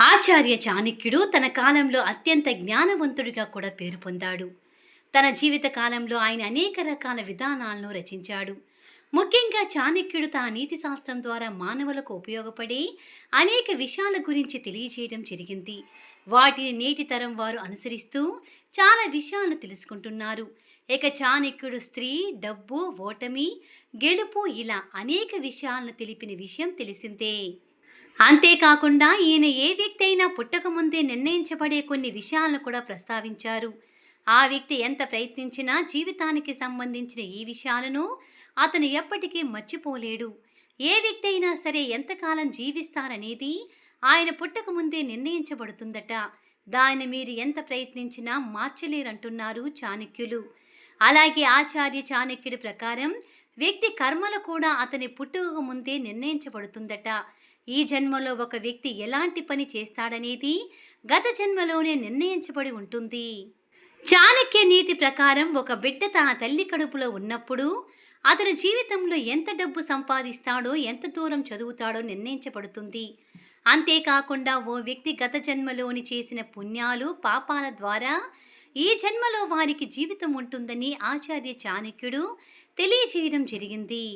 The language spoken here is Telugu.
ఆచార్య చాణక్యుడు తన కాలంలో అత్యంత జ్ఞానవంతుడిగా కూడా పేరు పొందాడు. తన జీవిత కాలంలో ఆయన అనేక రకాల విధానాలను రచించాడు. ముఖ్యంగా చాణక్యుడు తన నీతి శాస్త్రం ద్వారా మానవులకు ఉపయోగపడే అనేక విషయాల గురించి తెలియజేయడం జరిగింది. వాటిని నేటి తరం వారు అనుసరిస్తూ చాలా విషయాలను తెలుసుకుంటున్నారు. ఇక చాణక్యుడు స్త్రీ డబ్బు ఓటమి గెలుపు ఇలా అనేక విషయాలను తెలిపిన విషయం తెలిసిందే. అంతేకాకుండా ఈయన ఏ వ్యక్తి అయినా పుట్టకముందే నిర్ణయించబడే కొన్ని విషయాలను కూడా ప్రస్తావించారు. ఆ వ్యక్తి ఎంత ప్రయత్నించినా జీవితానికి సంబంధించిన ఈ విషయాలను అతను ఎప్పటికీ మర్చిపోలేడు. ఏ వ్యక్తి అయినా సరే ఎంతకాలం జీవిస్తారనేది ఆయన పుట్టకముందే నిర్ణయించబడుతుందట. దాన్ని మీరు ఎంత ప్రయత్నించినా మార్చలేరంటున్నారు చాణక్యులు. అలాగే ఆచార్య చాణక్యుడి ప్రకారం వ్యక్తి కర్మలు కూడా అతని పుట్టుక ముందే నిర్ణయించబడుతుందట. ఈ జన్మలో ఒక వ్యక్తి ఎలాంటి పని చేస్తాడనేది గత జన్మలోనే నిర్ణయించబడి ఉంటుంది. చాణక్య నీతి ప్రకారం ఒక బిడ్డ తన తల్లి కడుపులో ఉన్నప్పుడు అతని జీవితంలో ఎంత డబ్బు సంపాదిస్తాడో ఎంత దూరం చదువుతాడో నిర్ణయించబడుతుంది. అంతేకాకుండా ఓ వ్యక్తి గత జన్మలోని చేసిన పుణ్యాలు పాపాల ద్వారా ఈ జన్మలో వారికి జీవితం ఉంటుందని ఆచార్య చాణక్యుడు తెలియజేయడం జరిగింది.